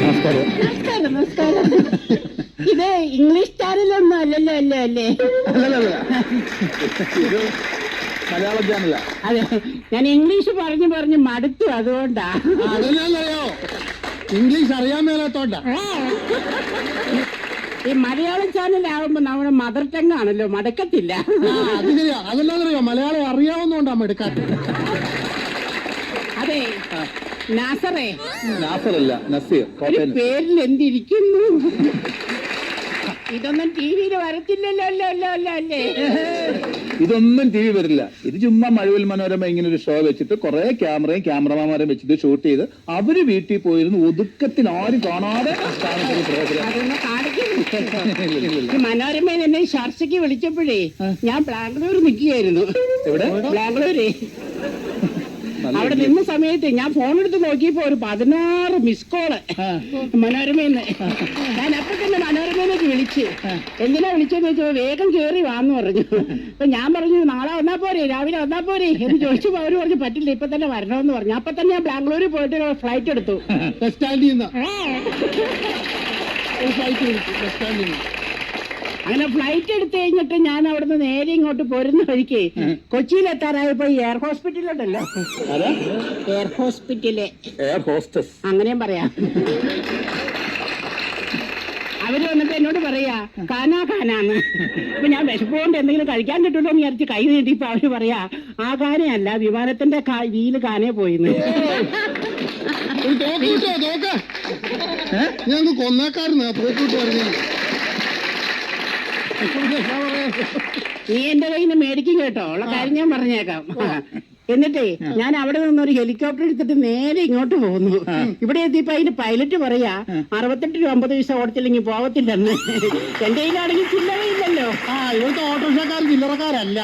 നമസ്കാരം. നമസ്കാരം നമസ്കാരം. ഇത് ഇംഗ്ലീഷ് ചാനലൊന്നും അല്ലല്ലോ അല്ലേ അല്ലേ? അല്ലല്ല മലയാളം ചാനല. അതെ. ഞാൻ ഇംഗ്ലീഷ് പറഞ്ഞു പറഞ്ഞ് മടുത്തു അതുകൊണ്ടാ. അതല്ലല്ലോ ഇംഗ്ലീഷ് അറിയാൻ മേലാത്തോണ്ടാ. ഈ മലയാളം ചാനലാകുമ്പോ നമ്മുടെ മദർ ടങ് ആണല്ലോ മടക്കത്തില്ല. അത് ശരിയാ. അതല്ലാതറിയോ മലയാളം അറിയാവുന്നോണ്ടാ എടുക്കാത്ത അതെ. നാസറേ. നാസറല്ല നസീർ ഒരു കോട്ടയം. പേരിൽ എന്തിരിക്കുന്നു ഇതൊന്നും ടി വിയിൽ വരത്തില്ലല്ലോ അല്ലോ? അല്ലോ അല്ലോ അല്ലേ ഇതൊന്നും ടി വി വരില്ല. ഇത് ചുമ്മാ മഴവിൽ മനോരമ ഇങ്ങനെ ഒരു ഷോ വെച്ചിട്ട് കുറെ ക്യാമറയും ക്യാമറമാന്മാരെയും വെച്ചിട്ട് ഷൂട്ട് ചെയ്ത് അവർ വീട്ടിൽ പോയിരുന്ന് ഒതുക്കത്തിൽ ആരും കാണാതെ കാണുന്ന ഒരു പ്രോഗ്രാം അതൊന്നും കാണിക്കുന്നു മനോരമയിൽ എന്നെ ചർച്ചയ്ക്ക് വിളിച്ചപ്പോഴേ ഞാൻ ബാംഗ്ലൂർ നിൽക്കുകയായിരുന്നു. എവിടെ? ബാംഗ്ലൂരേ. അവിടെ നിന്ന സമയത്ത് ഞാൻ ഫോൺ എടുത്ത് നോക്കിയപ്പോ ഒരു പതിനാറ് മിസ് കോൾ മനോരമയിന്ന് ഞാൻ അപ്പൊ തന്നെ മനോരമയിലേക്ക് വിളിച്ച്. എന്തിനാ വിളിച്ചെന്ന് വെച്ചാൽ വേഗം കേറി വാന്ന് പറഞ്ഞു. അപ്പൊ ഞാൻ പറഞ്ഞു നാളെ വന്നാ പോരെ രാവിലെ വന്നാ പോരെ എന്ന് ചോദിച്ചപ്പോ അവർ പറഞ്ഞു പറ്റില്ല ഇപ്പൊ തന്നെ വരണമെന്ന് പറഞ്ഞു. അപ്പൊ തന്നെ ഞാൻ ബാംഗ്ലൂരിൽ പോയിട്ട് ഫ്ലൈറ്റ് എടുത്തു. ബസ് സ്റ്റാൻഡിൽ നിന്ന്? ഫ്ലൈറ്റ് വിളിച്ചു ബസ് സ്റ്റാൻഡിൽ നിന്ന്. അങ്ങനെ ഫ്ലൈറ്റ് എടുത്തു കഴിഞ്ഞിട്ട് ഞാൻ അവിടുന്ന് നേരെ ഇങ്ങോട്ട് പോരുന്ന വഴിക്ക് കൊച്ചിയിലെത്താറായപ്പോ എത്താറായപ്പോ എയർ ഹോസ്പിറ്റലുണ്ടല്ലോ എയർ ഹോസ്പിറ്റൽ എയർ ഹോസ്റ്റസ് അങ്ങനെയും പറയാം അവർ വന്നിട്ട് എന്നോട് പറയാ കാനാ കാനാന്ന് അപ്പൊ ഞാൻ വിശപ്പുകൊണ്ട് എന്തെങ്കിലും കഴിക്കാൻ കിട്ടുമല്ലോ എന്ന് വിചാരിച്ച് കൈ നീട്ടിയപ്പോ അവർ പറയാ ആ കാനയല്ല വിമാനത്തിന്റെ കാ- വീൽ കാനേ പോയിന്ന് കേക്ക് കൊന്നേക്കാരുന്നു കിട്ടോ തോക്ക് ഞങ്ങൾക്ക് കൊന്നേക്കാരുന്ന തോക്ക് പറഞ്ഞു നീ എന്റെ കയ്യിൽ നിന്ന് മേടിക്കും കേട്ടോ. ഉള്ള കാര്യം ഞാൻ പറഞ്ഞേക്കാം. എന്നിട്ടേ ഞാൻ അവിടെ നിന്ന് ഒരു ഹെലികോപ്റ്റർ എടുത്തിട്ട് നേരെ ഇങ്ങോട്ട് പോകുന്നു. ഇവിടെ എത്തിയപ്പോ അതിന്റെ പൈലറ്റ് പറയാ അറുപത്തെട്ട് രൂപ അമ്പത് പൈസ ഓടത്തില്ലെങ്കിൽ പോകത്തില്ലെന്ന്. എന്റെ കയ്യിലാണെങ്കിൽ ചില്ലറയില്ലല്ലോ ആ ഇവിടുത്തെ ഓട്ടോറിക്ഷക്കാർ ചില്ലറക്കാരല്ല.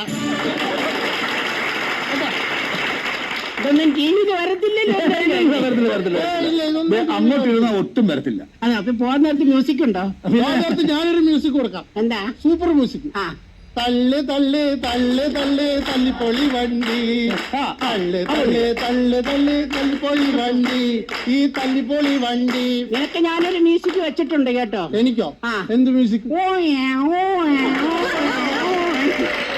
ഇതൊന്നും ടി വിയിൽ വരത്തില്ലല്ലോ വരത്തില്ല വരത്തില്ല. അങ്ങോട്ട് ഇരുന്ന ഒട്ടും വരത്തില്ല. അതെ അപ്പൊ പോകാൻ നേരത്ത് മ്യൂസിക് ഉണ്ടോ? നേരത്ത് ഞാനൊരു മ്യൂസിക് കൊടുക്കാം. എന്താ? സൂപ്പർ മ്യൂസിക് ആ. തള്ളു തള്ളു തള്ളു തള്ളു തല്ലിപ്പൊളി വണ്ടി. തള്ളു തള്ളു തള്ളു തള്ളു തല്ലിപ്പൊളി വണ്ടി. ഈ തല്ലിപ്പൊളി വണ്ടി. നിനക്ക് ഞാനൊരു മ്യൂസിക് വെച്ചിട്ടുണ്ട് കേട്ടോ. എനിക്കോ? എന്ത് മ്യൂസിക് ഓ, ഓ ഓ, ഓ ഓ, ഓ ഓ, ഏ.